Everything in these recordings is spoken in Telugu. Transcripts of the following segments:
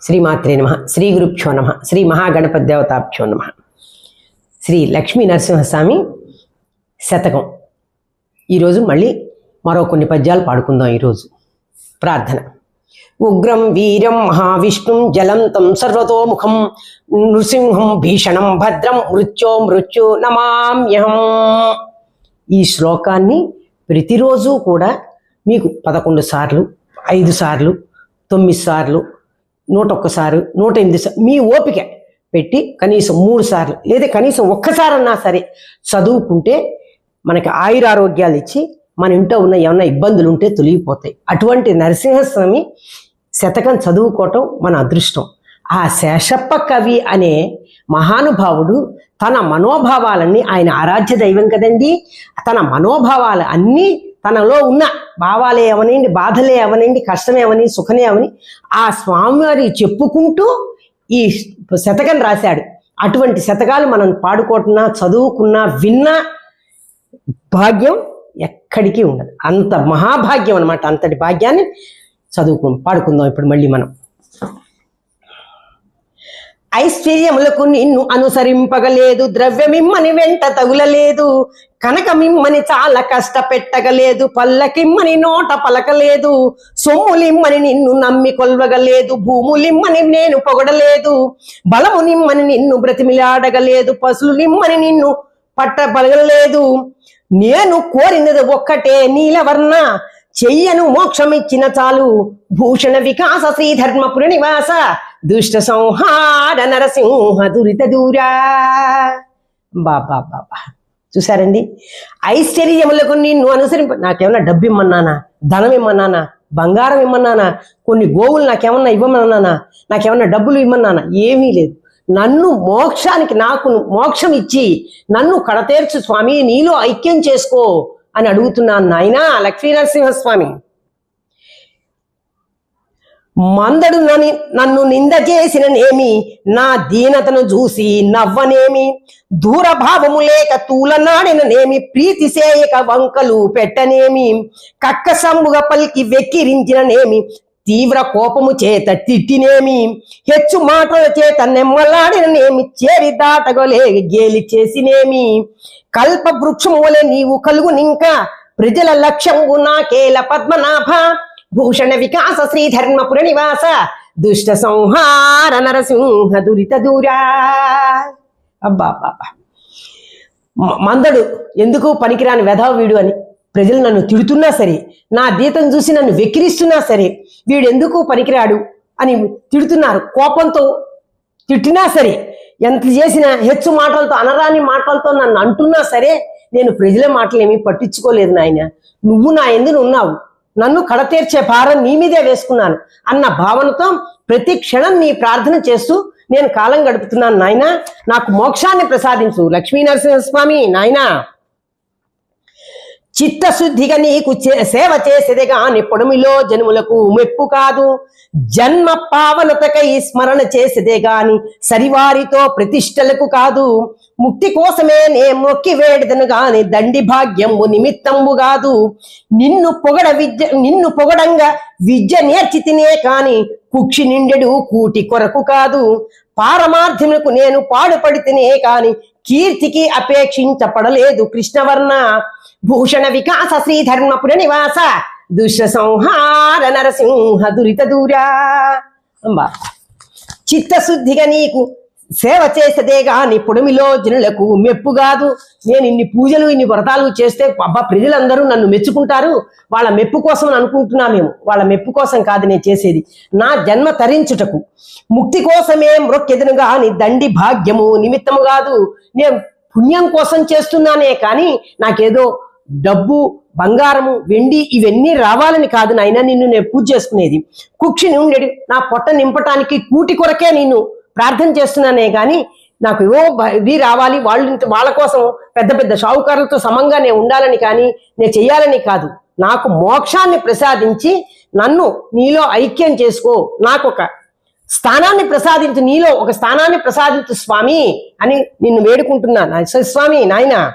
శ్రీమాత్రే నమ. శ్రీ గురుభ్యో నమ. శ్రీ మహాగణపతి దేవతాభ్యో నమ. శ్రీ లక్ష్మీ నరసింహస్వామి శతకం. ఈరోజు మళ్ళీ మరో కొన్ని పద్యాలు పాడుకుందాం ఈరోజు. ప్రార్థన. ఉగ్రం వీరం మహావిష్ణుం జలంతం సర్వతోముఖం. నృసింహం భీషణం భద్రం మృత్యో మృత్యు నమామ్యహం. ఈ శ్లోకాన్ని ప్రతిరోజు కూడా మీకు పదకొండు సార్లు ఐదు సార్లు తొమ్మిది సార్లు నూట ఒక్కసారి నూట ఎనిమిది సార్లు మీ ఓపిక పెట్టి కనీసం మూడు సార్లు లేదా కనీసం ఒక్కసారన్నా సరే చదువుకుంటే మనకి ఆయురారోగ్యాలు ఇచ్చి మన ఇంట్లో ఉన్న ఏమైనా ఇబ్బందులు ఉంటే తొలగిపోతాయి. అటువంటి నరసింహస్వామి శతకం చదువుకోవటం మన అదృష్టం. ఆ శేషప్ప కవి అనే మహానుభావుడు తన మనోభావాలన్నీ ఆయన ఆరాధ్య దైవం కదండి తన మనోభావాలు అన్నీ తనలో ఉన్న భావాలే అవనండి బాధలే అవనండి కష్టమే అవని సుఖమే అవని ఆ స్వామివారి చెప్పుకుంటూ ఈ శతకం రాశాడు. అటువంటి శతకాలు మనం పాడుకోకున్నా చదువుకున్నా విన్నా భాగ్యం ఎక్కడికి ఉండదు. అంత మహాభాగ్యం అనమాట అంతటి భాగ్యాన్ని చదువుకు పాడుకుందాం ఇప్పుడు మళ్ళీ మనం. ఐశ్వర్యములకు నిన్ను అనుసరింపగలేదు. ద్రవ్యమిమ్మని వెంట తగులలేదు. కనకమిమ్మని చాలా కష్టపెట్టగలేదు. పల్లకిమ్మని నోట పలకలేదు. సొమ్ములిమ్మని నిన్ను నమ్మి కొల్వగలేదు. భూములిమ్మని నేను పొగడలేదు. బలము నిమ్మని నిన్ను బ్రతిమిలాడగలేదు. పసులు నిమ్మని నిన్ను పట్టబలగలేదు. నేను కోరినది ఒక్కటే నీలవర్ణ. చెయ్యను మోక్షమిచ్చిన చాలు. భూషణ వికాస శ్రీధర్మపుర నివాస. దుష్ట సంహార నరసింహ దురిత దూరా. బాబా బాబా చూసారండి? ఐశ్వర్యములకు నిన్ను అనుసరింప నాకేమన్నా డబ్బు ఇమ్మన్నానా ధనం ఇమ్మన్నానా బంగారం ఇమ్మన్నానా? కొన్ని గోవులు నాకేమన్నా ఇవ్వమన్నానా? నాకేమన్నా డబ్బులు ఇమ్మన్నానా? ఏమీ లేదు. నన్ను మోక్షానికి నాకు మోక్షం ఇచ్చి నన్ను కడతేర్చు స్వామి నీలో ఐక్యం చేసుకో అని అడుగుతున్నాను నాయనా లక్ష్మీనరసింహస్వామి. మందడు నని నన్ను నింద చేసిన నేమి నా దీనతను చూసి నవ్వనేమి? దూరభావము లేక తూలనాడిన నేమి ప్రీతి సేయక వంకలు పెట్టనేమి? కక్కసంబుగా పలికి వెక్కిరించిన నేమి తీవ్ర కోపము చేత తిట్టినేమి? హెచ్చు మాటల చేత నెమ్మలాడిన నేమి చేరి దాటగలే గేలి చేసినేమి? కల్ప వృక్షము వలె నీవు కలుగునింకా? ప్రజల లక్ష్యము నాకేల పద్మనాభ? భూషణ వికాస శ్రీధర్మపుర నివాస దుష్ట సంహార నరసింహ దురిత దూరా. అబ్బా అబ్బా మ- మందడు ఎందుకు పనికిరాని వెధవ వీడు అని ప్రజలు నన్ను తిడుతున్నా సరే నా దీతం చూసి నన్ను వెక్కిరిస్తున్నా సరే వీడు ఎందుకు పనికిరాడు అని తిడుతున్నారు. కోపంతో తిట్టినా సరే ఎంత చేసిన హెచ్చు మాటలతో అనరాని మాటలతో నన్ను అంటున్నా సరే నేను ప్రజల మాటలు ఏమీ పట్టించుకోలేదు నాయన. నువ్వు నా ఎందుకు ఉన్నావు? నన్ను కడతీర్చే భారం నీ మీదే వేసుకున్నాను అన్న భావనతో ప్రతి క్షణం నీ ప్రార్థన చేస్తూ నేను కాలం గడుపుతున్నాను నాయన. నాకు మోక్షాన్ని ప్రసాదించు. లక్ష్మీ నరసింహస్వామి నాయనా. చిత్తశుద్ధిగా నీకు చే- సేవ చేసేదే గాని పొడమిలో జన్ములకు మెప్పు కాదు. జన్మ పావనతకై స్మరణ చేసేదే గాని సరివారితో ప్రతిష్టలకు కాదు. ముక్తి కోసమే నే మొక్కి వేడిదను గాని దండి భాగ్యము నిమిత్తంబు కాదు. నిన్ను పొగడ విద్య నిన్ను పొగడంగా విద్య నేర్చితినే కాని కుక్షి నిండెడు కూటి కొరకు కాదు. పారమార్థములకు నేను పాడుపడితేనే కాని కీర్తికి అపేక్షించపడలేదు కృష్ణవర్ణ. భూషణ వికాస శ్రీధర్మపుర నివాస. దుష్ట సంహార నరసింహ దురిత దూరా. అంబా చిత్తశుద్ధిగా నీకు సేవ చేసేదే కానీ పొడమిలో జనులకు మెప్పు కాదు. నేను ఇన్ని పూజలు ఇన్ని వ్రతాలు చేస్తే అబ్బా ప్రజలందరూ నన్ను మెచ్చుకుంటారు. వాళ్ళ మెప్పు కోసం అనుకుంటున్నా మేము. వాళ్ళ మెప్పు కోసం కాదు నేను చేసేది. నా జన్మ తరించుటకు ముక్తి కోసమే మ్రొక్కెదను నీ దండి భాగ్యము నిమిత్తము కాదు. నేను పుణ్యం కోసం చేస్తున్నానే కానీ నాకేదో డబ్బు బంగారము వెండి ఇవన్నీ రావాలని కాదు నాయన. నిన్ను నేను పూజ చేసుకునేది. కుక్షి నుండి నా పొట్ట నింపటానికి కూటి కొరకే నేను ప్రార్థన చేస్తున్నానే కానీ నాకు ఏవో ఇది రావాలి వాళ్ళు వాళ్ళ కోసం పెద్ద పెద్ద షావుకారులతో సమంగా నేను ఉండాలని కానీ నేను చెయ్యాలని కాదు. నాకు మోక్షాన్ని ప్రసాదించి నన్ను నీలో ఐక్యం చేసుకో. నాకు ఒక స్థానాన్ని ప్రసాదించు నీలో ఒక స్థానాన్ని ప్రసాదించు స్వామి అని నిన్ను వేడుకుంటున్నా. స్వామి స్వామి నాయనా.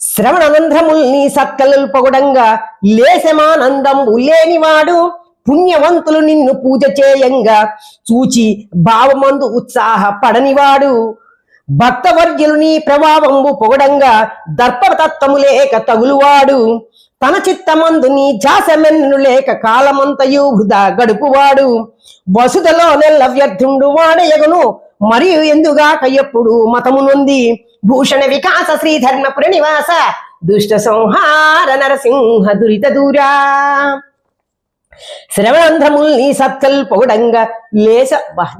శ్రవణనంధ్రముల్ని సత్కలు పొగడంగా లేశమానందం లేనివాడు పుణ్యవంతులు నిన్ను పూజ చేయంగా. చూచి భావమందు ఉత్సాహ పడనివాడు. భక్తవర్యులు నీ ప్రభావంబు పొగడంగా దర్పతత్వము లేక తగులువాడు. తన చిత్తమందు నీ జాసమెన్ను లేక కాలమంతయు వృధా గడుపువాడు. వసుదలో నెల్ల వ్యర్థుండు వాడయగను మరియు ఎందుగాక ఎప్పుడు మతము నొంది. భూషణ వికాస శ్రీధర్మపుర నివాస దుష్ట సంహార నరసింహ దురిత దూరా. శ్రవణంధ్రముల్ నీ సత్కల్ పొగడంగా లేస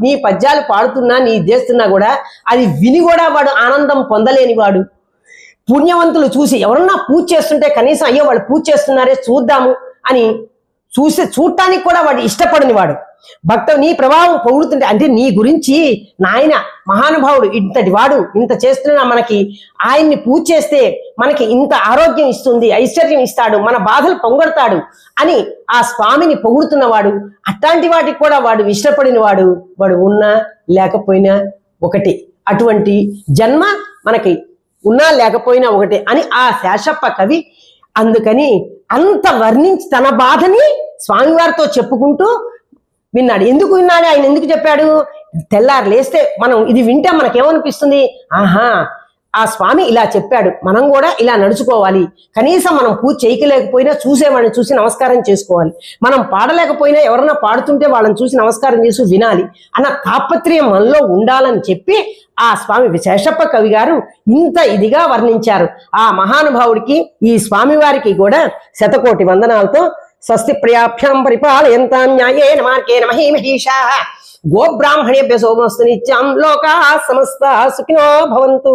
నీ పద్యాలు పాడుతున్నా నీ చేస్తున్నా కూడా అది విని కూడా వాడు ఆనందం పొందలేని వాడు. పుణ్యవంతులు చూసి ఎవరన్నా పూజ చేస్తుంటే కనీసం అయ్యో వాళ్ళు పూజ చేస్తున్నారే చూద్దాము అని చూసి చూడటానికి కూడా వాడు ఇష్టపడని వాడు. భక్త నీ ప్రభావం పొగుడుతుంటే అంటే నీ గురించి నాయన మహానుభావుడు ఇంతటి వాడు ఇంత చేస్తున్నా మనకి ఆయన్ని పూజ చేస్తే మనకి ఇంత ఆరోగ్యం ఇస్తుంది ఐశ్వర్యం ఇస్తాడు మన బాధలు పొంగడతాడు అని ఆ స్వామిని పొగుడుతున్నవాడు అట్లాంటి వాటికి కూడా వాడు ఇష్టపడిన వాడు వాడు ఉన్నా లేకపోయినా ఒకటి. అటువంటి జన్మ మనకి ఉన్నా లేకపోయినా ఒకటే అని ఆ శేషప్ప కవి అందుకని అంత వర్ణించి తన బాధని స్వామివారితో చెప్పుకుంటూ విన్నాడు. ఎందుకు విన్నాడు? ఆయన ఎందుకు చెప్పాడు? తెల్లారు లేస్తే మనం ఇది వింటే మనకేమనిపిస్తుంది? ఆహా ఆ స్వామి ఇలా చెప్పాడు. మనం కూడా ఇలా నడుచుకోవాలి. కనీసం మనం పూజ చేయకలేకపోయినా చూసేవాడిని చూసి నమస్కారం చేసుకోవాలి. మనం పాడలేకపోయినా ఎవరైనా పాడుతుంటే వాళ్ళని చూసి నమస్కారం చేసి వినాలి అన్న తాపత్రయం మనలో ఉండాలని చెప్పి ఆ స్వామి విశేషప్ప కవి గారు ఇంత ఇదిగా వర్ణించారు. ఆ మహానుభావుడికి ఈ స్వామివారికి కూడా శతకోటి వందనాలతో सस्यप्रियाभ्यां परिपालयन्तां न्यायेन मार्गेण मही महीषाः गोब्राह्मणेभ्य सोमस्तु नित्यां लोकाः समस्ताः सुखिनो भवन्तु।